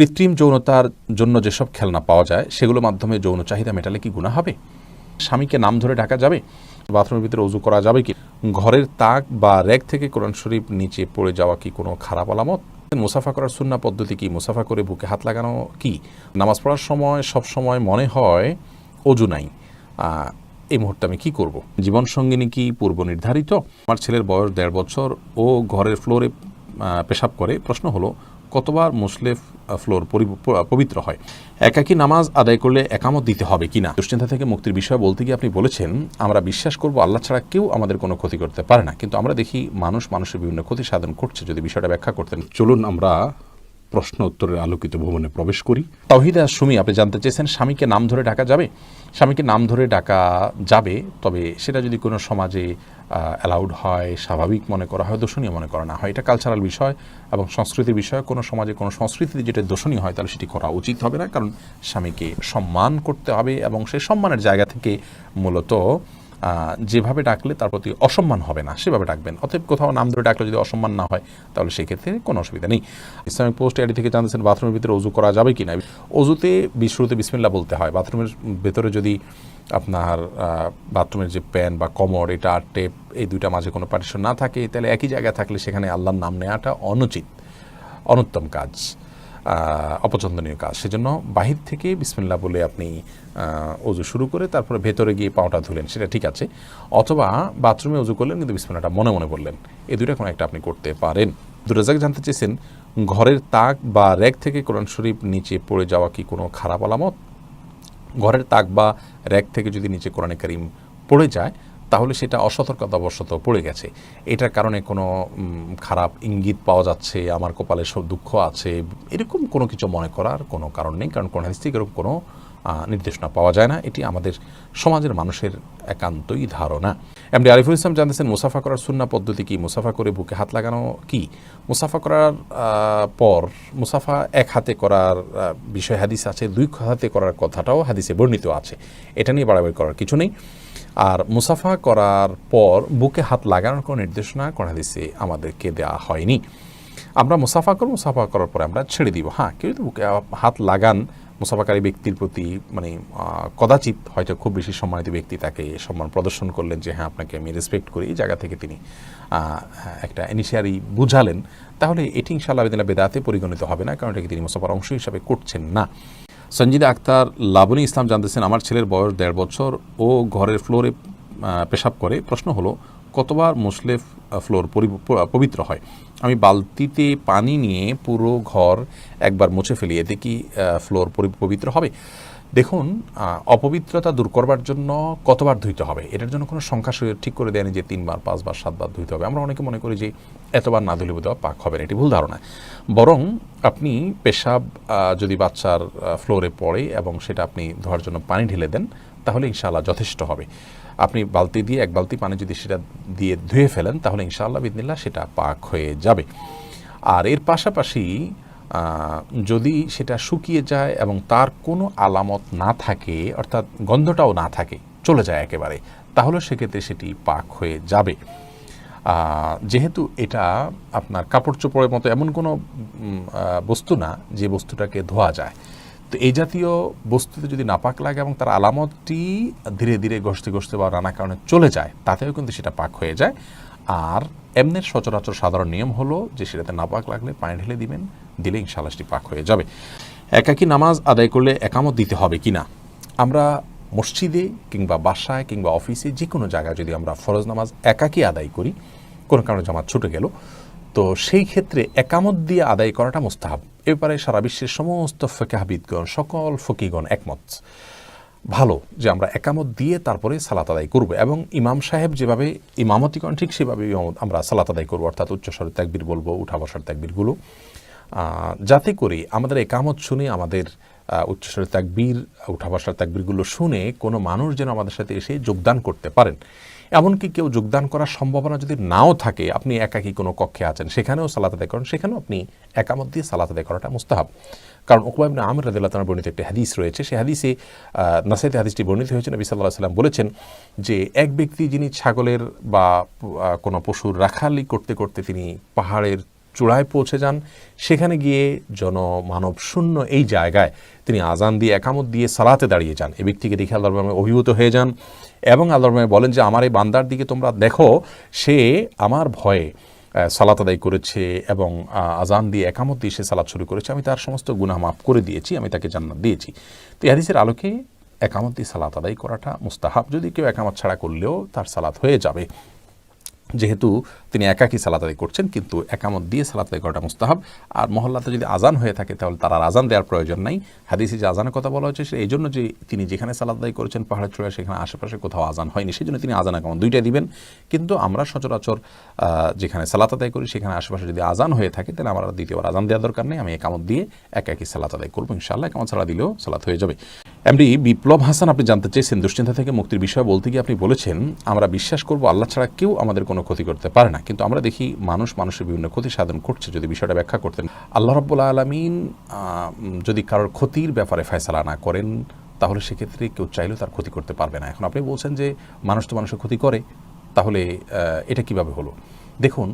কৃত্রিম যৌনতার জন্য যেসব খেলনা পাওয়া যায়, সেগুলোর মাধ্যমে যৌন চাহিদা মেটালে কি গুণা হবে? স্বামীকে নাম ধরে ডাকা যাবে? বাথরুমের ভিতরে অজু করা যাবে কি? ঘরের তাক বা র্যাক থেকে কোরআন শরীফ নিচে পড়ে যাওয়া কি কোনো খারাপ আলামত? মুসাফা করার সুন্না পদ্ধতি কি? মুসাফা করে বুকে হাত লাগানো কি? নামাজ পড়ার সময় সব সময় মনে হয় অজু নাই। এই মুহূর্তে আমি কি করব? জীবন সঙ্গিনী কি পূর্ব নির্ধারিত? আমার ছেলের বয়স দেড় বছর ও ঘরের ফ্লোরে পেশাব করে। প্রশ্ন হলো কতবার মুসলে ফ্লোর পবিত্র হয়? একাকী নামাজ আদায় করলে একামত দিতে হবে কিনা? দুশ্চিন্তা থেকে মুক্তির বিষয় বলতে গিয়ে আপনি বলেছেন, আমরা বিশ্বাস করব আল্লাহ ছাড়া কেউ আমাদের কোনো ক্ষতি করতে পারে না। কিন্তু আমরা দেখি মানুষ মানুষের বিভিন্ন ক্ষতি সাধন করছে। যদি বিষয়টা ব্যাখ্যা করতেন। চলুন আমরা প্রশ্ন উত্তরের আলোকিত ভবনে প্রবেশ করি। তাহিদা সুমি, আপনি জানতে চেয়েছেন স্বামীকে নাম ধরে ডাকা যাবে? স্বামীকে নাম ধরে ডাকা যাবে, তবে সেটা যদি কোনো সমাজে অ্যালাউড হয়, স্বাভাবিক মনে করা হয়, দোষণীয় মনে করা না হয়, এটা কালচারাল বিষয় এবং সংস্কৃতির বিষয়। কোনো সমাজে কোনো সংস্কৃতিতে যেটা দোষণীয় হয়, তাহলে সেটি করা উচিত হবে না, কারণ স্বামীকে সম্মান করতে হবে এবং সেই সম্মানের জায়গা থেকে মূলত যেভাবে ডাকলে তার প্রতি অসম্মান হবে না, সেভাবে ডাকবেন। অতএব কোথাও নাম ধরে ডাকলে যদি অসম্মান না হয়, তাহলে সেক্ষেত্রে কোনো অসুবিধা নেই। ইসলামিক পোস্ট এডি থেকে জানতেছেন, বাথরুমের ভিতরে অজু করা যাবে কি না অজুতে শুরুতে বিসমিল্লা বলতে হয়। বাথরুমের ভেতরে যদি আপনার বাথরুমের যে প্যান বা কমর, এটা টেপ, এই দুইটা মাঝে কোনো পার্টিশন না থাকে, তাহলে একই জায়গায় থাকলে সেখানে আল্লাহর নাম নেওয়াটা অনুচিত, অনুত্তম কাজ। অপছন্দনীয় কাজ। সেজন্য বাহির থেকে বিসমিল্লা বলে আপনি অজু শুরু করে তারপরে ভেতরে গিয়ে পাওয়াটা ধুলেন, সেটা ঠিক আছে। অথবা বাথরুমে অজু করলেন কিন্তু বিসমিল্লাটা মনে মনে বললেন। এই দুইটা কোনো একটা আপনি করতে পারেন। দুরাজাক জানতে চেয়েছেন, ঘরের তাক বা র্যাক থেকে কোরআন শরীফ নিচে পড়ে যাওয়া কি কোনো খারাপ আলামত? ঘরের তাক বা র্যাক থেকে যদি নিচে কোরআনে কারিম পড়ে যায় তাহলে সেটা অসতর্কতাবশত পড়ে গেছে। এটার কারণে কোনো খারাপ ইঙ্গিত পাওয়া যাচ্ছে, আমার কপালে সব দুঃখ আছে, এরকম কোনো কিছু মনে করার কোনো কারণ নেই, কারণ কোন হাদিস থেকে এরকম কোনো নির্দেশনা পাওয়া যায় না। এটি আমাদের সমাজের মানুষের একান্তই ধারণা। এমনি আরিফুল ইসলাম জানতেছেন, মুসাফা করার সুন্না পদ্ধতি কি? মুসাফা করে বুকে হাত লাগানো কি? মুসাফা করার পর মুসাফা এক হাতে করার বিষয় হাদিস আছে, দুই হাতে করার কথাটাও হাদিসে বর্ণিত আছে। এটা নিয়ে বাড়াবাড়ি করার কিছু নেই। আর মুসাফা করার পর বুকে হাত লাগানোর কোনো নির্দেশনা কোন হাদিসে আমাদেরকে দেওয়া হয়নি। আমরা মুসাফা করব, মুসাফা করার পরে আমরা ছেড়ে দিব। হ্যাঁ কেউ যদি বুকে হাত লাগান, মুসাফাকারী ব্যক্তির প্রতি মানে কদাচিৎ হয়তো খুব বেশি সম্মানিত ব্যক্তি তাকে সম্মান প্রদর্শন করলেন যে হ্যাঁ আপনাকে আমি রেসপেক্ট করি। এই জায়গা থেকে তিনি একটা ইনিশিয়ারি বুঝালেন। তাহলে এটি ইনশাআল্লাহ বেদিনা বেদাতে পরিগণিত হবে না, কারণ এটাকে তিনি মুসাফার অংশ হিসাবে করছেন না। সঞ্জিদা আক্তার লাবনী ইসলাম জানতেছেন, আমার ছেলের বয়স দেড় বছর ও ঘরের ফ্লোরে পেশাব করে। প্রশ্ন হলো, কতবার মুসলে ফ্লোর পবিত্র হয়? আমি বালতিতে পানি নিয়ে পুরো ঘর একবার মুছে ফেলি। এতে কি ফ্লোর পবিত্র হবে? দেখুন অপবিত্রতা দূর করবার জন্য কতবার ধুইতে হবে? এটার জন্য কোনো সংখ্যা ঠিক করে দেয়নি যে তিনবার, পাঁচবার, সাতবার ধুইতে হবে। আমরা অনেকে মনে করি যে এতবার না ধুলে বোধহয় পাক হবে না। এটি ভুল ধারণা। বরং আপনি পেশাব যদি বাচ্চার ফ্লোরে পড়ে এবং সেটা আপনি ধোয়ার জন্য পানি ঢেলে দেন, তাহলে ইনশাআল্লাহ যথেষ্ট হবে। আপনি বালতি দিয়ে, এক বালতি পানি যদি সেটা দিয়ে ধুয়ে ফেলেন, তাহলে ইনশাআল্লাহ বিদিনিল্লাহ সেটা পাক হয়ে যাবে। আর এর পাশাপাশি যদি সেটা শুকিয়ে যায় এবং তার কোনো আলামত না থাকে, অর্থাৎ গন্ধটাও না থাকে, চলে যায় একেবারে, তাহলে সেক্ষেত্রে সেটি পাক হয়ে যাবে। যেহেতু এটা আপনার কাপড় চোপড়ের মতো এমন কোনো বস্তু না যে বস্তুটাকে ধোয়া যায়, তো এই জাতীয় বস্তুতে যদি নাপাক লাগে এবং তার আলামতটি ধীরে ধীরে ঘষতে ঘষতে বা নানা কারণে চলে যায়, তাতেও কিন্তু সেটা পাক হয়ে যায়। আর এমনের সচরাচর সাধারণ নিয়ম হলো যে সেটাতে নাপাক লাগলে পানি ঢেলে দিবেন, দিলে ইনশাল্লাহ পাক হয়ে যাবে। একাকী নামাজ আদায় করলে একামত দিতে হবে কিনা আমরা মসজিদে কিংবা বাসায় কিংবা অফিসে যে কোনো জায়গায় যদি আমরা ফরজ নামাজ একাকী আদায় করি, কোনো কারণে জামাত ছুটে গেল, তো সেই ক্ষেত্রে একামত দিয়ে আদায় করাটা মোস্তাহাব। এ ব্যাপারে সারা বিশ্বের সমস্ত ফেকাহাবিদগণ, সকল ফকিগণ একমত। ভালো যে আমরা একামত দিয়ে তারপরে সালাত আদায় করব। এবং ইমাম সাহেব যেভাবে ইমামতি করেন, ঠিক সেভাবে আমরা সালাত আদায় করব। অর্থাৎ উচ্চস্বরের ত্যাকবির বলব উঠা বসার ত্যাকবিরগুলো যাতে করে আমাদের একামত শুনে আমাদের আহ, উচ্চস্বরের তাকবীর উঠা বসার তাকবীরগুলো শুনে কোনো মানুষ যেন আমাদের সাথে এসে যোগদান করতে পারেন। এমনকি কেউ যোগদান করার সম্ভাবনা যদি নাও থাকে আপনি একাকী কোনো কক্ষে আছেন সেখানেও সালাত আদায় করেন সেখানেও আপনি একামত দিয়ে সালাত আদায় করাটা মুস্তাহাব। কারণ ওকবাইবিন আমির রাদিল্লাহ তার বর্ণিত একটি হাদিস রয়েছে সেই হাদিসে নাসাইতে হাদিসটি বর্ণিত হয়েছে নবী সাল্লাহ সাল্লাম বলেছেন যে এক ব্যক্তি যিনি ছাগলের বা কোনো পশুর রাখালি করতে করতে তিনি পাহাড়ের চূড়ায় পৌঁছে যান। সেখানে গিয়ে জনমানব শূন্য এই জায়গায় তিনি আজান দিয়ে, একামত দিয়ে সালাতে দাঁড়িয়ে যান। এ ব্যক্তিকে দেখে আল্লাহ রহমান অভিভূত হয়ে যান এবং আল্লাহ রহমান বলেন যে, আমার এই বান্দার দিকে তোমরা দেখো, সে আমার ভয়ে সালাত আদায় করেছে এবং আজান দিয়ে, একামত দিয়ে সে সালাত শুরু করেছে। আমি তার সমস্ত গুনাহ মাফ করে দিয়েছি, আমি তাকে জান্নাত দিয়েছি। তো এই হাদিসের আলোকে একামত দিয়ে সালাত আদায় করাটা মুস্তাহাব। যদি কেউ একামত ছাড়া করলেও তার সালাত হয়ে যাবে। যেহেতু তিনি একাকী সালাত আদায় করছেন, কিন্তু একামত দিয়ে সালাত আদায় করাটা মুস্তাহাব। আর মহল্লাতে যদি আজান হয়ে থাকে, তাহলে তার আর আজান দেওয়ার প্রয়োজন নাই। হাদিসে যে আজানের কথা বলা হচ্ছে সে এই জন্য যে তিনি যেখানে সালাত আদায় করেছেন, পাহাড়ের চূড়ায়, সেখানে আশেপাশে কোথাও আজান হয়নি। সেই জন্য তিনি আজান একামত দুইটাই দিবেন। কিন্তু আমরা সচরাচর যেখানে সালাত আদায় করি, সেখানে আশেপাশে যদি আজান হয়ে থাকে, তাহলে আমার দ্বিতীয়বার আজান দেওয়ার দরকার নেই। আমি একামত দিয়ে একাকী সালাত আদায় করব। ইনশাআল্লাহ, একামত ছাড়া দিলেও সালাত হয়ে যাবে। এমডি বিপ্লব হাসান, আপনি জানতে চেয়েছেন দুশ্চিন্তা থেকে মুক্তির বিষয় বলতে গিয়ে আপনি বলেছেন, আমরা বিশ্বাস করব আল্লাহ ছাড়া কেউ আমাদের কোনো ক্ষতি করতে পারে না। কিন্তু আমরা দেখি মানুষ মানুষের বিভিন্ন ক্ষতি সাধন করছে, যদি বিষয়টা ব্যাখ্যা করতেন। আল্লাহ রব্বুল আলমিন যদি কারোর ক্ষতির ব্যাপারে ফয়সালা না করেন, তাহলে সেক্ষেত্রে কেউ চাইলেও তার ক্ষতি করতে পারবে না। এখন আপনি বলছেন যে মানুষ তো মানুষের ক্ষতি করে, তাহলে এটা কীভাবে হলো? দেখুন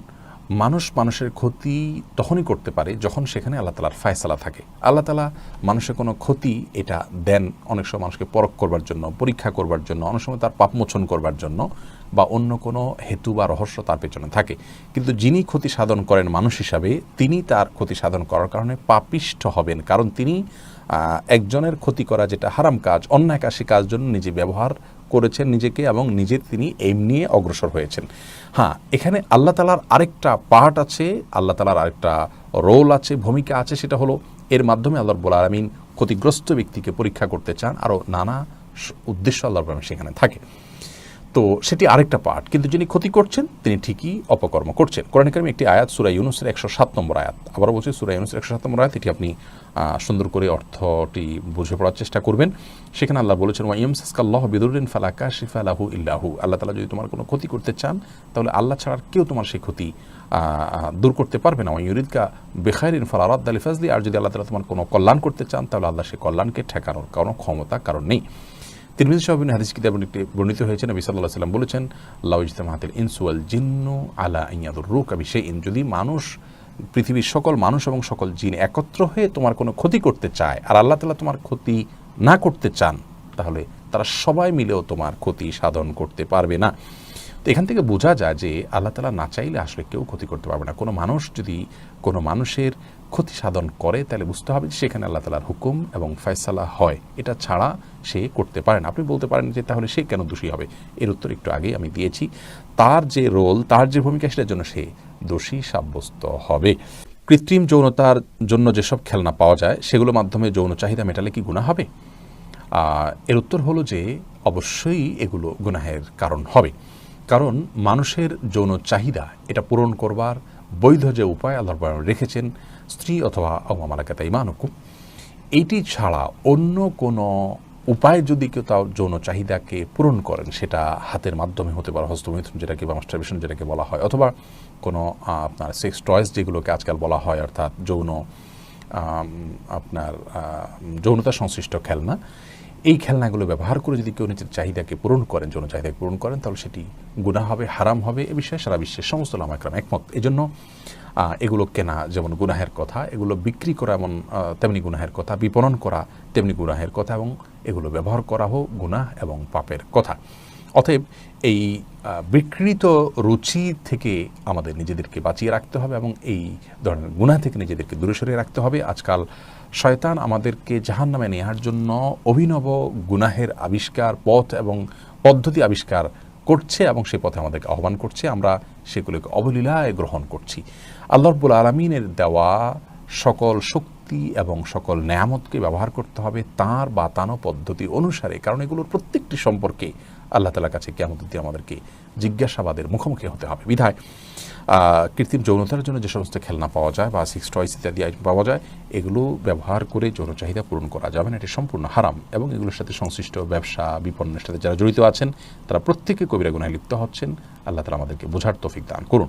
মানুষ মানুষের ক্ষতি তখনই করতে পারে যখন সেখানে আল্লাহ তালার ফায়সালা থাকে। আল্লাহ তালা মানুষের কোনো ক্ষতি এটা দেন অনেক সময় মানুষকে পরখ করবার জন্য, পরীক্ষা করবার জন্য, অনেক সময় তার পাপমোচন করবার জন্য বা অন্য কোনো হেতু বা রহস্য তার পেছনে থাকে। কিন্তু যিনি ক্ষতি সাধন করেন মানুষ হিসাবে, তিনি তার ক্ষতি সাধন করার কারণে পাপিষ্ঠ হবেন। কারণ তিনি একজনের ক্ষতি করা যেটা হারাম কাজ, অন্যায় সে কাজ জন্য নিজে ব্যবহার করেছেন নিজেকে এবং নিজে তিনি এম নিয়ে অগ্রসর হয়েছেন। হ্যাঁ এখানে আল্লাহ তালার আরেকটা পার্ট আছে, আল্লাহ তালার আরেকটা রোল আছে, ভূমিকা আছে, সেটা হলো এর মাধ্যমে আল্লাহ রব্বুল আলমিন ক্ষতিগ্রস্ত ব্যক্তিকে পরীক্ষা করতে চান। আরও নানা উদ্দেশ্য আল্লাহ সেখানে থাকে। তো সেটি আরেকটা পার্ট কিন্তু যিনি ক্ষতি করছেন, তিনি ঠিকই অপকর্ম করছেন। কোরআন কারিমে একটি আয়াত, সুরা ইউনুসের একশো সাত নম্বর আয়াত। আবারও বলছি, সুরা ইউনুসের একশো সাত নম্বর আয়াত, এটি আপনি সুন্দর করে অর্থটি বুঝে পড়ার চেষ্টা করবেন। সেখানে আল্লাহ বলেছেন, ওয়া ইয়ম সাসকাল্লাহ বিদুরিন ফালাকা শিফা লাহু ইল্লাহু আল্লাহ তালা যদি তোমার কোনো ক্ষতি করতে চান, তাহলে আল্লাহ ছাড়া আর কেউ তোমার সেই ক্ষতি দূর করতে পারবে না। ইউরিদকা বেখাইরিন ফালারাদ আলী ফাজলি আর যদি আল্লাহ তালা তোমার কোনো কল্যাণ করতে চান, তাহলে আল্লাহ সেই কল্যাণকে ঠেকানোর কোনো ক্ষমতা কারণ নেই। তিরমিজি সাহাবিন হাদিস কিতাবে একটি বর্ণিত হয়েছে নবী সাল্লাহ সাল্লাম বলেছেন লাউজতাম হাতের ইনসুয়াল জিন্ন আলা ইয়াদুর রুক আবি সেই ইন যদি মানুষ, পৃথিবীর সকল মানুষ এবং সকল জিন একত্র হয়ে তোমার কোনো ক্ষতি করতে চায় আর আল্লাহ তালা তোমার ক্ষতি না করতে চান, তাহলে তারা সবাই মিলেও তোমার ক্ষতি সাধন করতে পারবে না। তো এখান থেকে বোঝা যায় যে আল্লাহ তালা না চাইলে আসলে কেউ ক্ষতি করতে পারবে না। কোনো মানুষ যদি কোনো মানুষের ক্ষতি সাধন করে, তাহলে বুঝতে হবে যে সেখানে আল্লাহ তালার হুকুম এবং ফয়সালা হয়। এটা ছাড়া সে করতে পারে না। আপনি বলতে পারেন যে তাহলে সে কেন দোষী হবে? এর উত্তর একটু আগেই আমি দিয়েছি। তার যে রোল, তার যে ভূমিকা, সেটার জন্য সে দোষী সাব্যস্ত হবে। কৃত্রিম যৌনতার জন্য যেসব খেলনা পাওয়া যায়, সেগুলোর মাধ্যমে যৌন চাহিদা মেটালে কি গুণা হবে? এর উত্তর হলো যে অবশ্যই এগুলো গুনাহের কারণ হবে। কারণ মানুষের যৌন চাহিদা এটা পূরণ করবার বৈধ যে উপায় আল্লাহ রেখেছেন, স্ত্রী অথবা অমালাকাতা ইমানকুম, এইটি ছাড়া অন্য কোনো উপায় যদি কেউ তাও যৌন চাহিদাকে পূরণ করেন, সেটা হাতের মাধ্যমে হতে পারে, হস্তমৈথুন যেটাকে বা মাস্টারবেশন যেটাকে বলা হয়, অথবা কোনো আপনার সেক্স টয়েস যেগুলোকে আজকাল বলা হয়, অর্থাৎ যৌন আপনার যৌনতা সংশ্লিষ্ট খেলনা এই খেলনাগুলো ব্যবহার করে যদি কেউ নিজের চাহিদাকে পূরণ করেন যৌন চাহিদাকে পূরণ করেন তাহলে সেটি গুণা হবে হারাম হবে এ বিষয়ে সারা বিশ্বের সমস্ত লামাকরাম একমত। এজন্য আহ, এগুলো কেনা যেমন গুনাহের কথা এগুলো বিক্রি করা এমন তেমনি গুনাহের কথা বিপণন করা তেমনি গুনাহের কথা এবং এগুলো ব্যবহার করা হোক গুনাহ এবং পাপের কথা। অতএব এই বিকৃত রুচি থেকে আমাদের নিজেদেরকে বাঁচিয়ে রাখতে হবে এবং এই ধরনের গুনাহ থেকে নিজেদেরকে দূরে সরিয়ে রাখতে হবে। আজকাল শয়তান আমাদেরকে জাহান নামে নেওয়ার জন্য অভিনব গুনাহের আবিষ্কার, পথ এবং পদ্ধতি আবিষ্কার করছে এবং সেই পথে আমাদেরকে আহ্বান করছে। আমরা সেগুলোকে অবলীলায় গ্রহণ করছি। আল্লাহ রব্বুল আলমিনের দেওয়া সকল শক্তি এবং সকল নেয়ামতকে ব্যবহার করতে হবে তার বাতানো পদ্ধতি অনুসারে। কারণ এগুলোর প্রত্যেকটি সম্পর্কে আল্লাহ তালার কাছে কেমন দিয়ে আমাদেরকে জিজ্ঞাসাবাদের মুখোমুখি হতে হবে। বিধায় কৃত্রিম যৌনতার জন্য যে সমস্ত খেলনা পাওয়া যায় বা সিক্স টয়েস ইত্যাদি আইটেম পাওয়া যায়, এগুলো ব্যবহার করে যৌন চাহিদা পূরণ করা যাবে না। এটি সম্পূর্ণ হারাম এবং এগুলোর সাথে সংশ্লিষ্ট ব্যবসা বিপন্নের সাথে যারা জড়িত আছেন, তারা প্রত্যেকে কবিরা গুনায় লিপ্ত হচ্ছেন। আল্লাহ তালা আমাদেরকে বোঝার তৌফিক দান করুন।